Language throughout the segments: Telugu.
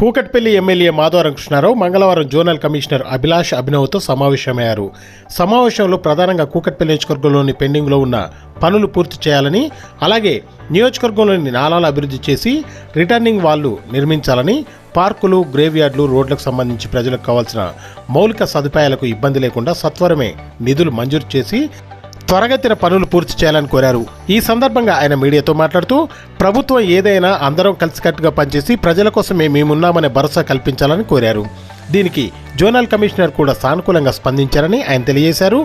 కూకట్పల్లి ఎమ్మెల్యే మాధవరం కృష్ణారావు మంగళవారం జోనల్ కమిషనర్ అభిలాష్ అభినవ్తో సమావేశమయ్యారు. సమావేశంలో ప్రధానంగా కూకట్పల్లి నియోజకవర్గంలోని పెండింగ్లో ఉన్న పనులు పూర్తి చేయాలని అలాగే నియోజకవర్గంలోని నాలాలు అభివృద్ధి చేసి రిటర్నింగ్ వాళ్ళు నిర్మించాలని పార్కులు గ్రేవ్యార్డులు రోడ్లకు సంబంధించి ప్రజలకు కావాల్సిన మౌలిక సదుపాయాలకు ఇబ్బంది లేకుండా సత్వరమే నిధులు మంజూరు చేసి త్వరగతిన పనులు పూర్తి చేయాలని కోరారు. ఈ సందర్భంగా ఆయన మీడియాతో మాట్లాడుతూ ప్రభుత్వం ఏదైనా అందరం కలిసికట్టుగా పనిచేసి ప్రజల కోసమే మేమున్నామనే భరోసా కల్పించాలని కోరారు. దీనికి జోనల్ కమిషనర్ కూడా సానుకూలంగా స్పందించారని ఆయన తెలియజేశారు.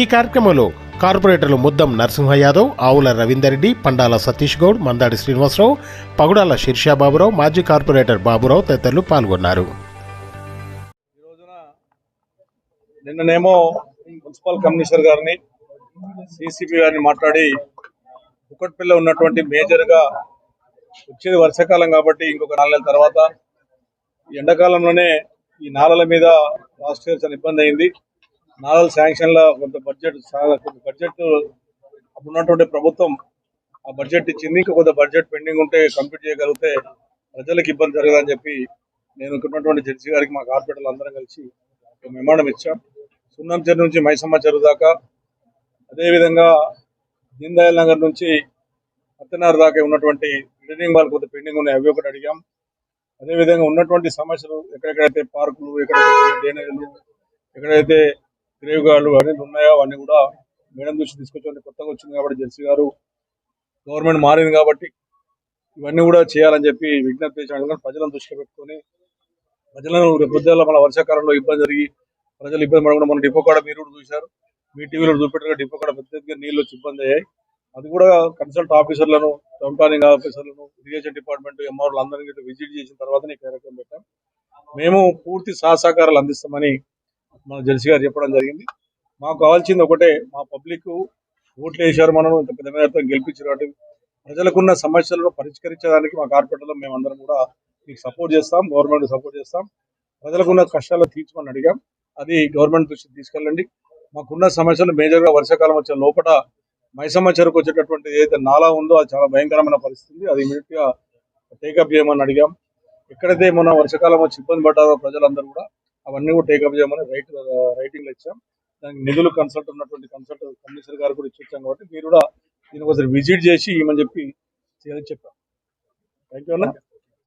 ఈ కార్యక్రమంలో కార్పొరేటర్లు ముద్దం నరసింహ యాదవ్ ఆవుల రవీందర్ రెడ్డి పండాల సతీష్ గౌడ్ మందాడి శ్రీనివాసరావు పగుడాల శీర్షా బాబురావు మాజీ కార్పొరేటర్ బాబురావు తదితరులు పాల్గొన్నారు. నిన్ననేమో మున్సిపల్ కమిషనర్ గారిని సిసిపి గారిని మాట్లాడి కుక్కట్పల్లిలో ఉన్నటువంటి మేజర్గా వచ్చేది వర్షాకాలం కాబట్టి ఇంకొక నాలుగు తర్వాత ఈ ఎండాకాలంలోనే ఈ నాలల మీద లాస్ట్ ఇయర్ చాలా ఇబ్బంది అయింది. నాలల శాంక్షన్ల కొంత బడ్జెట్ కొంత బడ్జెట్ అప్పుడు ఉన్నటువంటి ప్రభుత్వం ఆ బడ్జెట్ ఇచ్చింది. ఇంకా కొంత బడ్జెట్ పెండింగ్ ఉంటే కంప్లీట్ చేయగలిగితే ప్రజలకు ఇబ్బంది జరగదని చెప్పి నేను ఉన్నటువంటి జడ్జి గారికి మా కార్పొరేటర్లు అందరం కలిసి ఒక మెమాండం ఇచ్చాం. సున్నం చెరు నుంచి మైసమ్మ చెరువు దాకా అదేవిధంగా దీన్ దయాల్ నగర్ నుంచి అత్తనార్ దాకా ఉన్నటువంటి రిటర్నింగ్ వాళ్ళు కొంత పెండింగ్ ఉన్నాయి. అవి ఒకటి అడిగాం. అదేవిధంగా ఉన్నటువంటి సమస్యలు ఎక్కడెక్కడైతే పార్కులు ఎక్కడైతే డ్రైనేజీలు ఎక్కడైతే గ్రేవ్ గార్డులు అన్ని ఉన్నాయో అవన్నీ కూడా మేడం దృష్టి తీసుకొచ్చి కొత్తగా వచ్చింది కాబట్టి జెల్సీ గారు గవర్నమెంట్ మారింది కాబట్టి ఇవన్నీ కూడా చేయాలని చెప్పి విజ్ఞప్తి చేశాను కానీ ప్రజలను దృష్టిలో పెట్టుకొని ప్రజలను రేపు మన వర్షాకాలంలో ఇబ్బంది జరిగి ప్రజలు ఇబ్బంది పడకుండా మన డిపో కూడా మీరు కూడా చూశారు. మీ టీవీలో చూపెట్టారు డిపో కూడా పెద్ద ఎత్తుగా నీళ్ళు వచ్చి ఇబ్బంది అయ్యాయి. అది కూడా కన్సల్ట్ ఆఫీసర్లను టౌన్ ప్లానింగ్ ఆఫీసర్లను ఇరిగేషన్ డిపార్ట్మెంట్ ఎంఆర్లు అందరినీ విజిట్ చేసిన తర్వాత ఈ కార్యక్రమం పెట్టాం. మేము పూర్తి సహసహకారాలు అందిస్తామని మన జెర్సీ గారు చెప్పడం జరిగింది. మాకు కావాల్సింది ఒకటే మా పబ్లిక్ ఓట్లు వేశారు మనం ఇంత పెద్ద మేరతో గెలిపించారు కాబట్టి ప్రజలకున్న సమస్యలను పరిష్కరించడానికి మా కార్పొరేటర్లో మేము అందరం కూడా మీకు సపోర్ట్ చేస్తాం గవర్నమెంట్ సపోర్ట్ చేస్తాం. ప్రజలకున్న కష్టాలు తీర్చమని అడిగాం. అది గవర్నమెంట్ దృష్టికి తీసుకెళ్ళండి. మాకున్న సమస్యలు మేజర్గా వర్షాకాలం వచ్చే లోపల మైసమ్మ చెరుకు వచ్చేటటువంటి ఏదైతే నాలా ఉందో అది చాలా భయంకరమైన పరిస్థితి. అది ఇమీడియట్గా టేకప్ చేయమని అడిగాం. ఎక్కడైతే మొన్న వర్షాకాలం వచ్చి ఇబ్బంది పడ్డారో ప్రజలందరూ కూడా అవన్నీ కూడా టేకప్ చేయమని రైట్ రైటింగ్ ఇచ్చాం. దానికి నిధులు కన్సల్ట్ ఉన్నటువంటి కన్సల్ట్ కమిషనర్ గారు కూడా ఇచ్చి వచ్చాం కాబట్టి మీరు కూడా దీని ఒకసారి విజిట్ చేసి ఇవ్వమని చెప్పి చేయాలని చెప్పాం. థ్యాంక్ యూ అన్న.